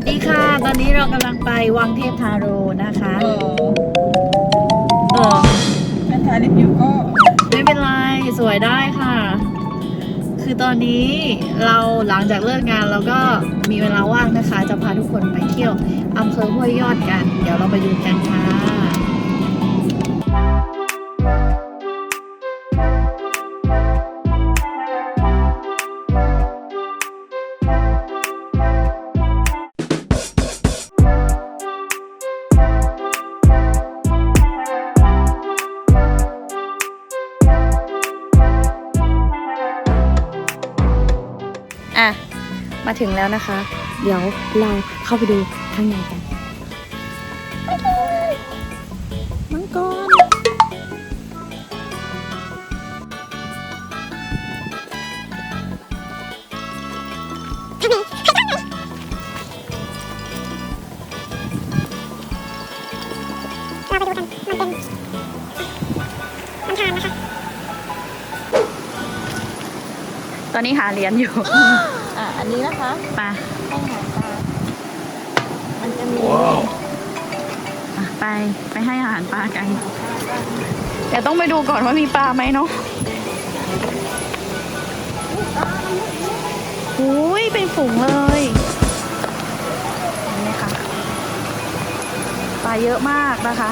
วัสดีค่ะ ตอนนี้เรากำลังไปวังเทพทาโรนะคะเออเออแม่ทายรีวิวก็ไม่เป็นไรสวยได้ค่ะ คือตอนนี้เราหลังจากเลิกงานเราก็มีเวลาว่างนะคะ จะพาทุกคนไปเที่ยวอำเภอห้วยยอดกัน เดี๋ยวเราไปดูกันค่ะ อะ มาถึงแล้วนะคะ เดี๋ยวเราเข้าไปดูข้างในกันมังกรต อนนี้หาเหรียญอยู่ อะอันนี้นะคะไปให้อาหารปลามันจะมีอะไปไปให้อาหารปลากัน แต่ต้องไปดูก่อนว่ามีปลาไหมเนาะโอ้ยเป็นฝูงเลยนี่ค่ะปลาเยอะมากนะคะ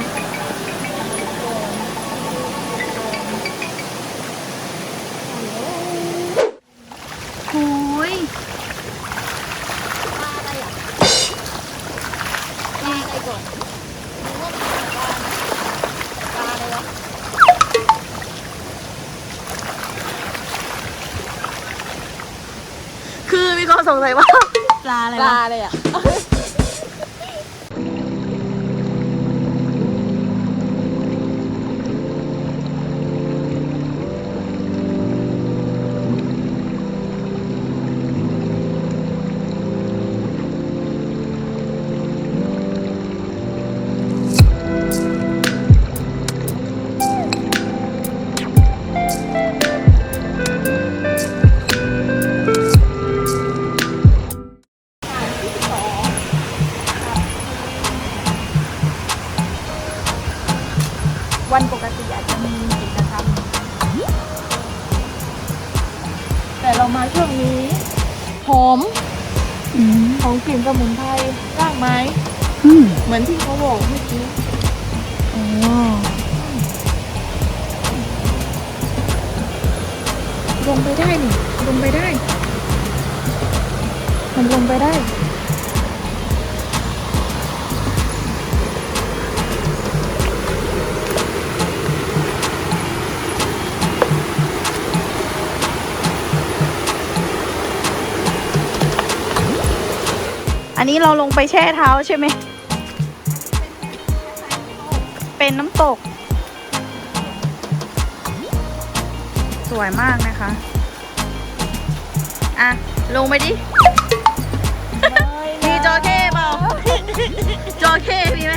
คือมีคนสงสัยว่า ปลาอะไรปลานะเลยอะ วันปกติอาจจะมีกิจกรรมแต่เรามาช่วงนี้หอมของกลิ่นสมุนไพรรากไม้อืมเหมือนที่เขาบอกเมื่อกี้อ๋อลงไปได้นี่ลงไปได้ มันลงไปได้ อันนี้เราลงไปแช่เท้าใช่ไหม เป็นน้ำตก สวยมากนะคะ อะ ลงไปดิ มีจอเข้เปล่าจอเข้มีไหม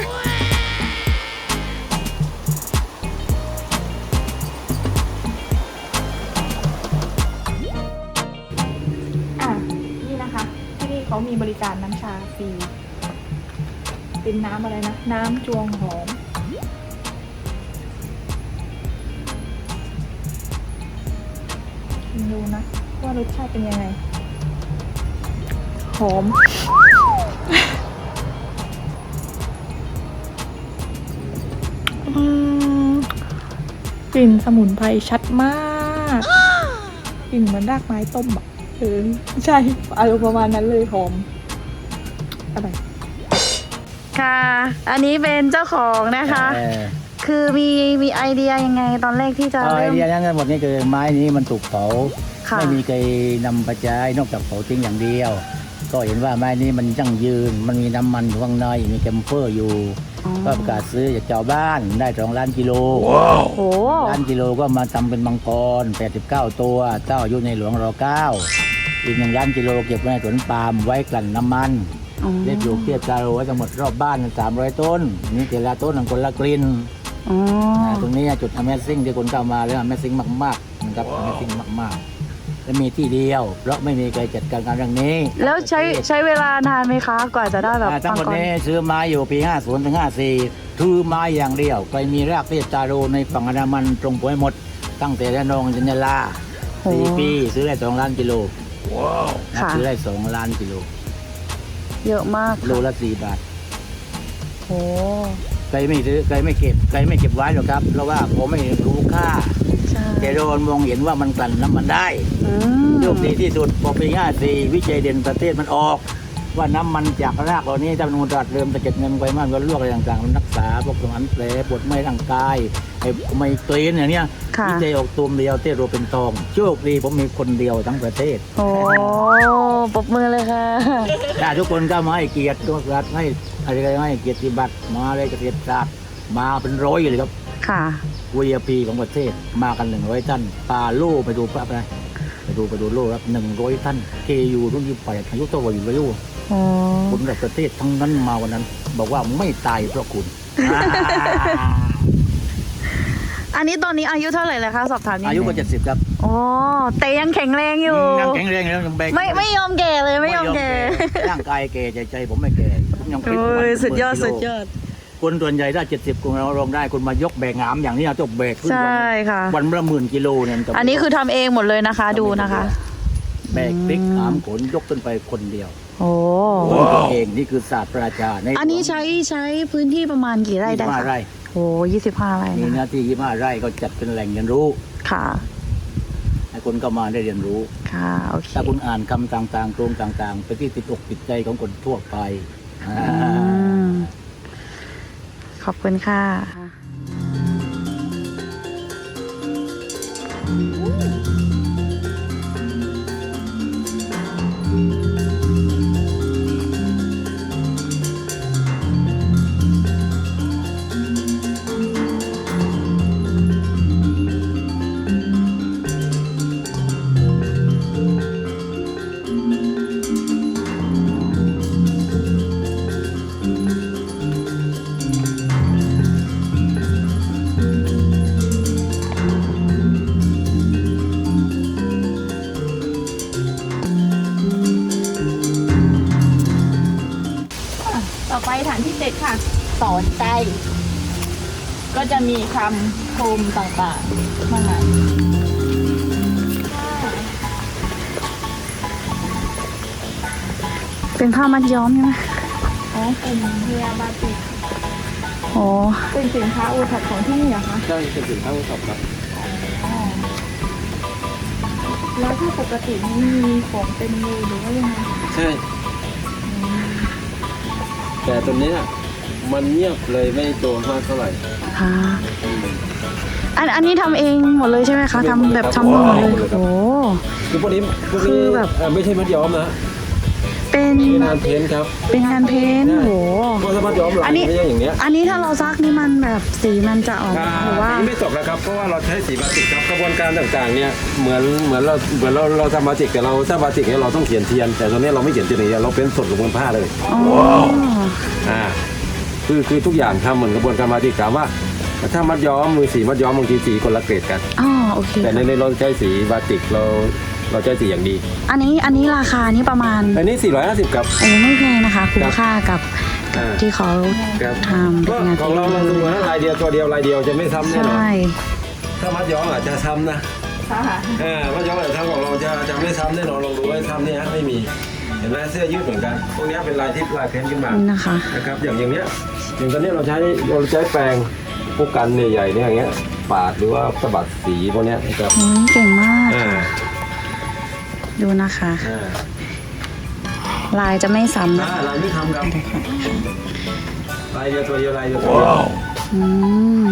มีบริการน้ำชาฟรี เป็นน้ำอะไรนะ น้ำจวงหอม ดูนะ ว่ารสชาติเป็นยังไง หอมอืมกลิ่นสมุนไพรชัดมาก กลิ่นเหมือนรากไม้ต้มอะ เออใช่อารมณ์ประมาณนั้นเลยหอมอะไรค่ะ อันนี้เป็นเจ้าของนะคะ เออคือมีมีไอเดียยังไงตอนแรกที่จะเอาไอเริ่ม เดียทั้งหมดนี่คือไม้นี้มันถูกเผาค่ะ ไม่มีใครนำไปใช้นอกจากเผาทิ้งอย่างเดียว ก็เห็นว่าไม้นี้มันยั่งยืน มันมีน้ำมันอยู่ข้างในมีแคมเฟอร์อยู่อ๋อก็ประกาศซื้อจากชาวบ้านได้สองล้านกิโล โอ้ล้านกิโลก็มาทำเป็นมังกร 89 ตัวเจ้าอยู่ในหลวงรอเก้า อีกหนึ่งล้านกิโลเก็บไว้ในสวนปาล์มไว้กลั่นน้ำมันอ๋อเรียกปลูกเทียบจาโรไว้ทั้งหมดรอบบ้านสามร้อยต้น นี่แต่ละต้นมันคนละกลิ่นอ๋ออ่าตรงนี้จุด Amazing ที่คนเข้ามาแล้ว Amazing มากๆนะครับ Amazing มากๆและมีที่เดียว เพราะไม่มีใครจัดการการเรื่องนี้ แล้วใช้ใช้เวลานานไหมคะกว่าจะได้แบบอ่าทั้งมัหมงดกรนี้ซื้อไม้อยู่ปี 50ถึง54ถือไม้อย่างเดียวใครมีรากเทพจารูในฝั่งอันดามันตรงปวยหมดตั้งแต่ระนองจันยาลาโอ้สี่ปีซื้อได้สองล้านกิโล ค่ะ ซื้อได้สองล้านกิโลเยอะมากโลละสี่บาทโอ้ใครไม่ซื้อใครไม่เก็บใครไม่เก็บไว้หรอกครับเพราะว่าผมไม่รู้ค่า ใช่แต่โดนมองเห็นว่ามันกลั่นน้ำมันได้อืมโชคดีที่สุดพอปี54วิจัยเด่นประเทศมันออก ว่าน้ำมันจากรากเหล่านี้จำนวนรัดเริ่มตะเก็ดเงินไว้มากว่าลวกอะไรต่างๆมันรักษาพวกสมานแผลปวดเมื่อยร่างกายไอ้ไมเกรนอย่างเนี้ยค่ะวิจัยออกตูมเดียวเต้โรเป็นทองโชคดีผมมีคนเดียวทั้งประเทศ โอ้ปรบมือเลยค่ะถ้าทุกคนก็มาให้เกียรติทุกรัฐให้อะไรก็ให้เกียรติบัตรมาเลยเกษตรศาสตร์มาเป็นร้อยเลยครับ ค่ะ VIP ของประเทศมากันหนึ่งร้อยท่านปาโล่ไปดูปั๊บนะไปดูไปดูโล่ครับหนึ่งร้อยท่าน KU รุ่นยี่สิบแปดอายุเท่าไหร่อยู่อายุ โอ้คนระดับประเทศทั้งนั้นมาวันนั้น บอกว่าไม่ตายเพราะคุณ อันนี้ตอนนี้อายุเท่าไหร่แล้วคะสอบถามนิดนึงอายุก็เจ็ดสิบครับโอ้แต่ยังแข็งแรงอยู่ ยังแข็งแรงแล้วยังแบกไม่ไม่ยอมแก่เลยไม่ยอมแก่ร่างกายแก่ใจใจผมไม่แก่ผมยังฟิตโอ้ยวันสุดยอด10กิโลสุดยอด คนส่วนใหญ่ถ้าเจ็ดสิบคุณเราลงได้คุณมายกแบกหามอย่างนี้ต้องแบกขึ้นใช่วันค่ะ วันละหมื่นกิโลเนี่ยมัจะ อันนี้คือทำเองหมดเลยนะคะ ดูนะคะ แบกพลิกหามขนยกขึ้นไปคนเดียว โอ้ตัวเองนี่คือศาสตร์ประชาในอันนี้ใช้ใช้พื้นที่ประมาณกี่ไร่ได้ยี่สิบห้าคะไร่โอ้ยี่สิบห้าไร่มีนะหน้าที่ยี่สิบห้าไร่ก็จัดเป็นแหล่งเรียนรู้ ค่ะ ให้คนเข้ามาได้เรียนรู้ ค่ะ โอเคถ้าคุณอ่านคำต่างๆโครงต่างๆ ไปนที่ติดอกติดใจของคนทั่วไปอ่า อืมขอบคุณค่ะ ไปฐานที่เจ็ดค่ะ สอนใจ ก็จะมีคำคมต่างๆมาเป็นผ้ามัดย้อมใช่ไหมอ๋อเป็นเฮียบาติกโอ้เป็นสินค้าโอท็อปของที่นี่เหรอคะ ใช่เป็นสินค้าสอบครับ แล้วถ้าปกตินี้มีของเป็นมือหรือว่ายังไง ใช่แต่ตัวเนี้ยมันเงียบเลยไม่โตมากเท่าไหร่ค่ะอันอันนี้ทำเองหมดเลยใช่ไหมคะทำแบบทำมือหมดเลยโอ้คือพวกนี้พวกคืนี้อแบบ เอ่อไม่ใช่มัดย้อมนะ เป็นเป็นงานเพ้นท์ครับเป็นงานเพ้นท์โหเพราะถ้ามัดย้อมลาอัยนนี้ไม่ใช่อย่างเนี้ยอันนี้ถ้าเราซักนี่มันแบบสีมันจะออกอ่าหรือว่า อันนี้ไม่ตกแล้วครับเพราะว่าเราใช้สีบาติกครับกระบวนการต่างๆเนี่ยเหมือนเหมือนเราเหมือนเราเราทำบาติกแต่เราถ้าบาติกเนี่ยเราต้องเขียนเทียน แต่ตัวเนี้ยเราไม่เขียนเทียนอย่างเดียวเราเป็นสดกับบนผ้าเลยอ๋ออ่าคือคือทุกอย่างทำเหมือนกระบวนการบาติกถามว่าถ้ามัดย้อมมือสีมัดย้อมบางทีสีคนละเกรดกัน อ๋อโอเคแต่ในในเราใช้สีบาติกเรา เราใช้สีอย่างดี อันนี้อันนี้ราคานี่ประมาณอันนี้ 450ครับ โอ้ไม่แพงนะคะคุ้มค่ากับอ่า ที่เขาครับทำเป็ก็นงานของเราเราดูนะลายเดียวตัวเดียวลายเดียวจะไม่ซ้ำแน่นอนใช่ถ้ามัดย้อมอาจจะซ้ำนะค่ะเออมัดย้อมอาจจะซ้ำของเราจะจะไม่ซ้ำแน่นอนลองดูว่าซ้ำเนี่ยไม่มีเห็นไหมเสื้อยืดเหมือนกันพวกเนี้ยเป็นลายที่ลายเพ้นท์ขึ้นมา นี่นะคะ นะครับอย่างอย่างเนี้ยอย่างตอนนี้เราใช้เราใช้แปรงพวกกันใหญ่ๆเนี่ยอย่างเงี้ยปาดหรือว่าสะบัดสีพวกเนี้ยนะครับอืมเก่งมาก อ่า ดูนะคะ อ่าลายจะไม่ซ้ำนะอ่าลายไม่ทำครับลายเดียวตัวเดียวลายเดียวตัวเดียวอืม